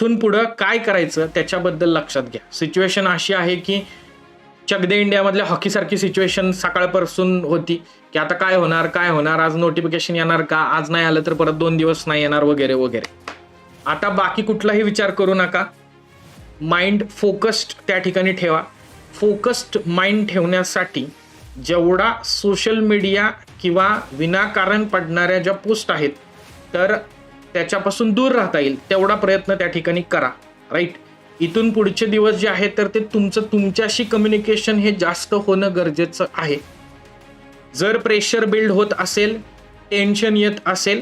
इथून पुढं काय करायचं त्याच्याबद्दल लक्षात घ्या. सिच्युएशन अशी आहे की चकदे इंडियामधल्या हॉकीसारखी सिच्युएशन सकाळपासून होती की आता काय होणार काय होणार आज नोटिफिकेशन येणार का आज नाही आलं तर परत दोन दिवस नाही येणार वगैरे वगैरे. आता बाकी कुठलाही विचार करू नका. माइंड फोकस्ड त्या ठिकाणी ठेवा. फोकस्ड माइंड ठेवण्यासाठी जेवढा सोशल मीडिया किंवा विनाकारण पडणाऱ्या ज्या पोस्ट आहेत तर त्याच्यापासून दूर राहता येईल. तेवढा प्रयत्न त्या ठिकाणी करा. राईट इथून पुढचे दिवस जे आहेत तर ते तुमचं तुमच्याशी कम्युनिकेशन हे जास्त होणं गरजेचं आहे. जर प्रेशर बिल्ड होत असेल टेन्शन येत असेल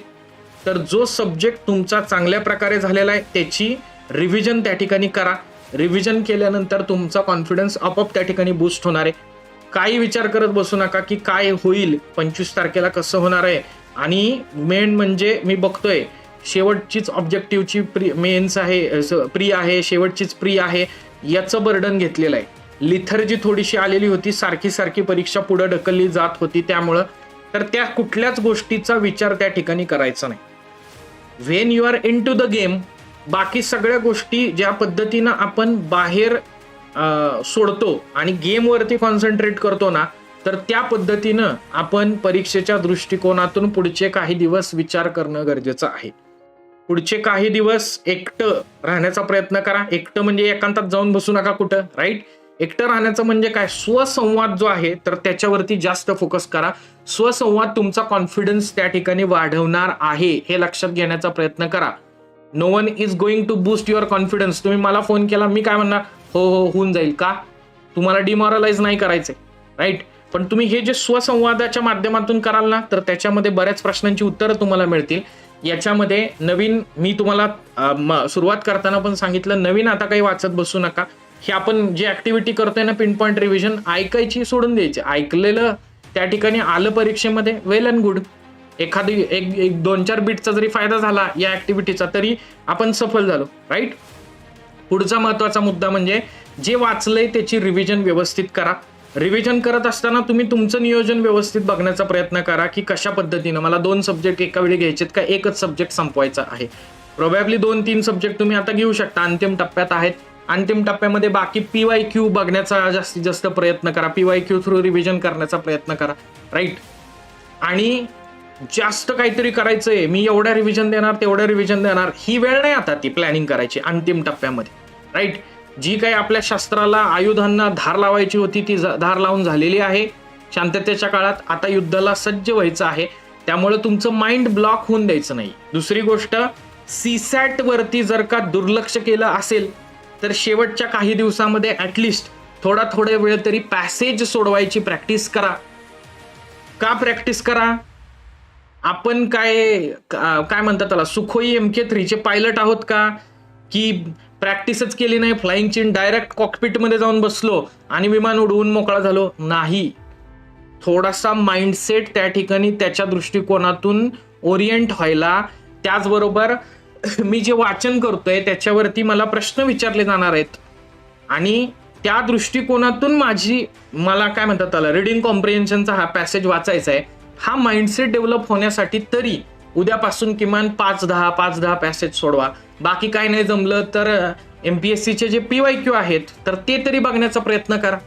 तर जो सब्जेक्ट तुमचा चांगल्या प्रकारे झालेला आहे त्याची रिव्हिजन त्या ठिकाणी करा. रिव्हिजन केल्यानंतर तुमचा कॉन्फिडन्स आपोआप त्या ठिकाणी बूस्ट होणार आहे. काही विचार करत बसू नका की काय होईल पंचवीस तारखेला कसं होणार आहे. आणि मेन म्हणजे मी बघतोय शेवटचीच ऑब्जेक्टिव्हची प्री मेन्स आहे प्री आहे शेवटचीच प्री आहे याचं बर्डन घेतलेलं आहे. लिथर्जी थोडीशी आलेली होती सारखी सारखी परीक्षा पुढे ढकलली जात होती त्यामुळं तर त्या कुठल्याच गोष्टीचा विचार त्या ठिकाणी करायचा नाही. When you are into the game बाकी सगळ्या गोष्टी ज्या पद्धतीनं आपण बाहेर सोडतो आणि गेमवरती कॉन्सन्ट्रेट करतो ना तर त्या पद्धतीनं आपण परीक्षेच्या दृष्टिकोनातून पुढचे काही दिवस विचार करणं गरजेचं आहे. पुढचे काही दिवस एकटं राहण्याचा प्रयत्न करा. एकटं म्हणजे एकांतात जाऊन बसू नका कुठं राईट एकटं राहण्याचं म्हणजे काय? स्वसंवाद जो आहे तर त्याच्यावरती जास्त फोकस करा. स्वसंवाद तुमचा कॉन्फिडन्स त्या ठिकाणी वाढवणार आहे हे लक्षात घेण्याचा प्रयत्न करा. No one is going to boost your confidence तुम्ही मला फोन केला मी काय म्हणणार? हो हो होऊन जाईल का? तुम्हाला डिमॉरलाइज नाही करायचे राईट पण तुम्ही हे जे स्वसंवादाच्या माध्यमातून कराल ना तर त्याच्यामध्ये बऱ्याच प्रश्नांची उत्तरं तुम्हाला मिळतील. याच्यामध्ये नवीन मी तुम्हाला म- सुरुवात करताना पण सांगितलं नवीन आता काही वाचत बसू नका. हे आपण जे ऍक्टिव्हिटी करतोय ना पिन पॉईंट रिव्हिजन ऐकायची सोडून द्यायची. ऐकलेलं त्या ठिकाणी आलं परीक्षेमध्ये वेल अँड गुड एखादी एक एक दोन चार बीटचा जरी फायदा झाला या ऍक्टिव्हिटीचा तरी आपण सफल झालो राईट पुढचा महत्त्वाचा मुद्दा म्हणजे जे वाचलंय त्याची रिव्हिजन व्यवस्थित करा. रिव्हिजन करत असताना तुम्ही तुमचं नियोजन व्यवस्थित बघण्याचा प्रयत्न करा की कशा पद्धतीनं. मला दोन सब्जेक्ट एका वेळी घ्यायचेत का? एकच सब्जेक्ट संपवायचा आहे. प्रोबॅबली दोन तीन सब्जेक्ट तुम्ही आता घेऊ शकता. अंतिम टप्प्यात आहेत. अंतिम टप्प्यामध्ये बाकी पी वाय क्यू बघण्याचा जास्तीत जास्त प्रयत्न करा. P Y Q through revision करण्याचा प्रयत्न करा. राईट आणि जास्त काहीतरी करायचं आहे मी एवढ्या रिव्हिजन देणार तेवढ्या रिव्हिजन देणार. ही वेळ नाही आता ती प्लॅनिंग करायची. अंतिम टप्प्यामध्ये. राईट जी काही आपल्या शास्त्राला आयुधांना धार लावायची होती ती धार लावून झालेली आहे. शांततेच्या काळात आता युद्धाला सज्ज व्हायचं आहे. त्यामुळे तुमचं माइंड ब्लॉक होऊन द्यायचं नाही. दुसरी गोष्ट सीसॅट वरती जर का दुर्लक्ष केलं असेल तर शेवटच्या काही दिवसामध्ये ऍटलिस्ट थोडा थोडा वेळ तरी पॅसेज सोडवायची प्रॅक्टिस करा. का प्रॅक्टिस करा? आपण काय काय म्हणतात त्याला सुखोई एम के थ्रीचे पायलट आहोत का? की प्रॅक्टिसच केली नाही. फ्लाइंगची डायरेक्ट कॉकपिटमध्ये जाऊन बसलो आणि विमान उडवून मोकळा झालो. नाही. थोडासा माइंडसेट त्या ठिकाणी त्याच्या दृष्टिकोनातून ओरिएंट व्हायला. त्याचबरोबर मी जे वाचन करतोय त्याच्यावरती मला प्रश्न विचारले जाणार आहेत. आणि त्या दृष्टिकोनातून माझी मला काय म्हणतात त्याला रिडिंग कॉम्प्रिहेन्शनचा हा पॅसेज वाचायचा आहे हा माइंडसेट डेव्हलप होण्यासाठी तरी उद्यापासून किमान पाच दहा पाच दहा पॅसेज सोडवा. बाकी काय नाही जमलं तर एम पी एस सीचे जे पी वाय क्यू आहेत तर ते तरी बघण्याचा प्रयत्न करा.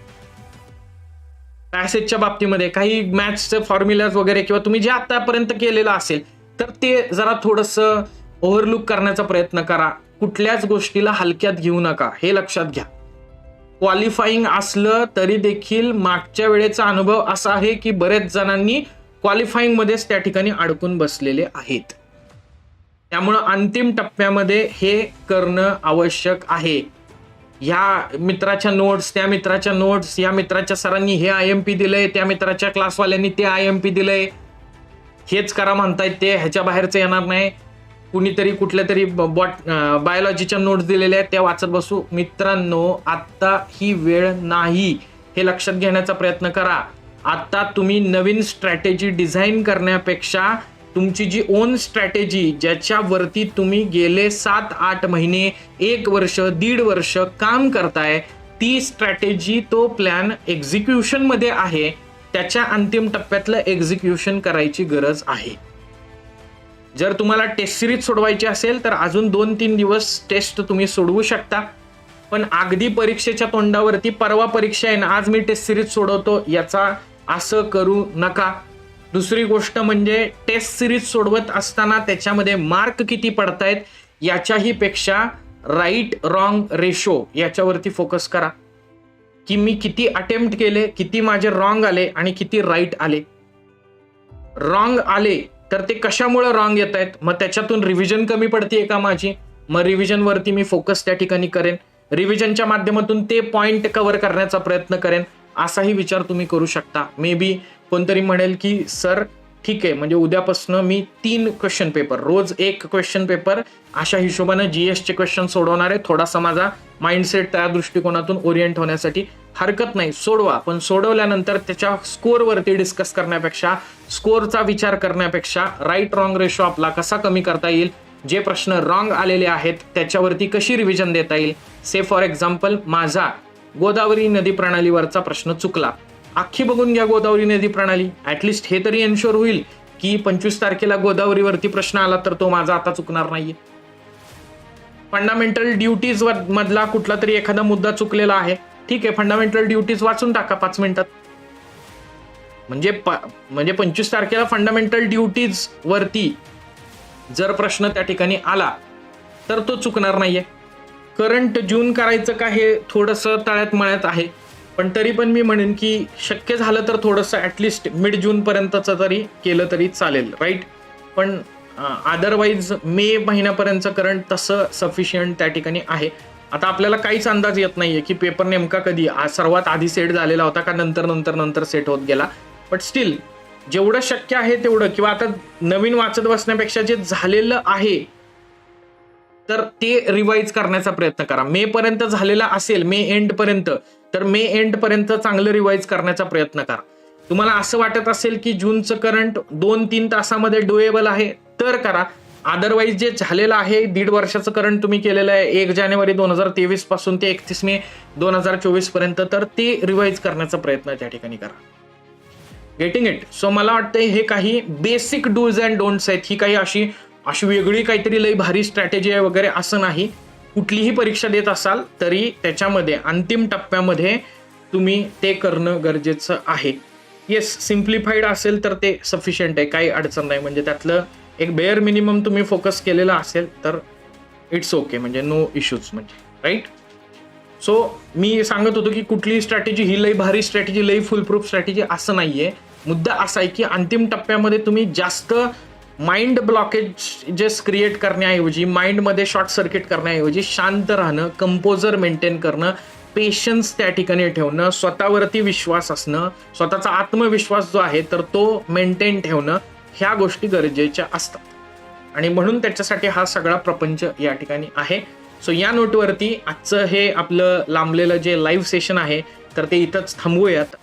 पॅसेजच्या बाबतीमध्ये काही मॅथ्सचे फॉर्म्युलाज वगैरे किंवा तुम्ही जे आतापर्यंत केलेलं असेल तर ते जरा थोडंसं ओव्हरलुक करण्याचा प्रयत्न करा. कुठल्याच गोष्टीला हलक्यात घेऊ नका. हे लक्षात घ्या. क्वालिफाईंग असलं तरी देखील मागच्या वेळेचा अनुभव असा आहे की बरेच जणांनी क्वालिफाईंगमध्येच त्या ठिकाणी अडकून बसलेले आहेत. त्यामुळं अंतिम टप्प्यामध्ये हे करणं आवश्यक आहे. ह्या मित्राच्या नोट्स त्या मित्राच्या नोट्स या मित्राच्या सरांनी हे आय एम पी दिलंय त्या मित्राच्या क्लासवाल्यांनी ते आय एम पी दिलंय. हेच करा म्हणतायत ते ह्याच्या बाहेरचं येणार नाही. कुणीतरी कुठल्या तरी बॉट बायोलॉजीच्या नोट्स दिलेल्या आहेत त्या वाचत बसू. मित्रांनो आत्ता ही वेळ नाही. हे लक्षात घेण्याचा प्रयत्न करा. आत्ता तुम्ही नवीन स्ट्रॅटेजी डिझाईन करण्यापेक्षा तुमची जी ओन स्ट्रॅटेजी ज्याच्यावरती तुम्ही गेले सात आठ महिने एक वर्ष दीड वर्ष काम करताय ती स्ट्रॅटेजी तो प्लॅन एक्झिक्युशनमध्ये आहे. त्याच्या अंतिम टप्प्यातलं एक्झिक्युशन करायची गरज आहे. जर तुम्हाला टेस्ट सिरीज सोडवायची असेल तर अजून दोन तीन दिवस टेस्ट तुम्ही सोडवू शकता. पण अगदी परीक्षेच्या तोंडावरती परवा परीक्षा आहे ना आज मी टेस्ट सिरीज सोडवतो याचा असं करू नका. दुसरी गोष्ट म्हणजे टेस्ट सिरीज सोडवत असताना त्याच्यामध्ये मार्क किती पडतायत याच्याही पेक्षा राईट रॉंग रेशो याच्यावरती फोकस करा. की मी किती अटेम्प्ट केले किती माझे रॉंग आले आणि किती राईट आले. रॉंग आले तर ते कशामुळे रॉंग येत आहेत मग त्याच्यातून रिव्हिजन कमी पडते का माझी? मग रिव्हिजनवरती मी फोकस त्या ठिकाणी करेन. रिव्हिजनच्या माध्यमातून ते पॉईंट कव्हर करण्याचा प्रयत्न करेन. असाही विचार तुम्ही करू शकता. मे बी कोणतरी म्हणेल की सर ठीक आहे. म्हणजे उद्यापासून मी तीन क्वेश्चन पेपर रोज एक क्वेश्चन पेपर अशा हिशोबानं जीएसचे क्वेश्चन सोडवणार आहे. थोडासा माझा माइंडसेट त्या दृष्टिकोनातून ओरिएंट होण्यासाठी हरकत नाही. सोडवा. पण सोडवल्यानंतर त्याच्या स्कोअरवरती डिस्कस करण्यापेक्षा स्कोअरचा विचार करण्यापेक्षा राईट रॉंग रेशो आपला कसा कमी करता येईल जे प्रश्न रॉंग आलेले आहेत त्याच्यावरती कशी रिव्हिजन देता येईल? से फॉर एक्झाम्पल माझा गोदावरी नदी प्रणालीवरचा प्रश्न चुकला. अख्खी बघून घ्या गोदावरी नदी प्रणाली. ऍटलिस्ट हे तरी एन्शुअर होईल की पंचवीस तारखेला गोदावरीवरती प्रश्न आला तर तो माझा आता चुकणार नाहीये. फंडामेंटल ड्युटीज मधला कुठला तरी एखादा मुद्दा चुकलेला आहे. ठीक आहे फंडामेंटल ड्युटीज वाचून टाका पाच मिनिटात. म्हणजे प- म्हणजे पंचवीस तारखेला फंडामेंटल ड्युटीज वरती जर प्रश्न त्या ठिकाणी आला तर तो चुकणार नाहीये. करंट जून करायचं का हे थोडंसं तळ्यात मळ्यात आहे. पण तरी पण मी म्हणेन की शक्य झालं तर थोडंसं ॲटलिस्ट मिड जून पर्यंतचं तरी केलं तरी चालेल राईट पण अदरवाईज मे महिन्यापर्यंतचं करंट तसं सफिशियंट त्या ठिकाणी आहे. आता आपल्याला काहीच अंदाज येत नाहीये की पेपर नेमका कधी सर्वात आधी सेट झालेला होता का नंतर नंतर नंतर सेट होत गेला. बट स्टील जेवढं शक्य आहे तेवढं. किंवा आता नवीन वाचत बसण्यापेक्षा जे झालेलं आहे तर ते रिवाईज करण्याचा प्रयत्न करा. मे पर्यंत झालेला असेल मे एंड पर्यंत तर मे एंड पर्यंत चांगलं रिवाईज करण्याचा प्रयत्न करा. तुम्हाला असं वाटत असेल की जूनचं करंट दोन तीन तासामध्ये डुएबल आहे तर करा. अदरवाईज जे झालेलं आहे दीड वर्षाचं करंट तुम्ही केलेलं आहे एक जानेवारी दोन हजार तेवीसपासून ते एकतीस मे दोन हजार चोवीसपर्यंत तर ते रिवाईज करण्याचा प्रयत्न त्या ठिकाणी करा. गेटिंग इट सो मला वाटतं हे काही बेसिक डूज अँड डोंट्स आहेत. ही काही अशी अशी वेगळी काहीतरी लई भारी स्ट्रॅटेजी आहे वगैरे असं नाही. कुठलीही परीक्षा देत असाल तरी त्याच्यामध्ये अंतिम टप्प्यामध्ये तुम्ही ते करणं गरजेचं आहे. येस सिम्प्लिफाईड असेल तर ते सफिशियंट आहे काही अडचण नाही. म्हणजे त्यातलं एक बेअर मिनिमम तुम्ही फोकस केलेला असेल तर इट्स ओके म्हणजे नो इश्यूज म्हणजे राईट सो मी सांगत होतो की कुठलीही स्ट्रॅटेजी ही लई भारी स्ट्रॅटेजी लई फुलप्रूफ स्ट्रॅटेजी असं नाही आहे मुद्दा असा आहे की अंतिम टप्प्यामध्ये तुम्ही जास्त माइंड ब्लॉकेजेस क्रिएट करण्याऐवजी माइंडमध्ये शॉर्ट सर्किट करण्याऐवजी शांत राहणं कंपोजर मेंटेन करणं पेशन्स त्या ठिकाणी ठेवणं स्वतःवरती विश्वास असणं स्वतःचा आत्मविश्वास जो आहे तर तो मेंटेन ठेवणं ह्या गोष्टी गरजेच्या असतात. आणि म्हणून त्याच्यासाठी हा सगळा प्रपंच या ठिकाणी आहे. सो या नोटवरती आजचं हे आपलं लांबलेलं जे लाईव्ह सेशन आहे तर ते इथंच थांबवूयात.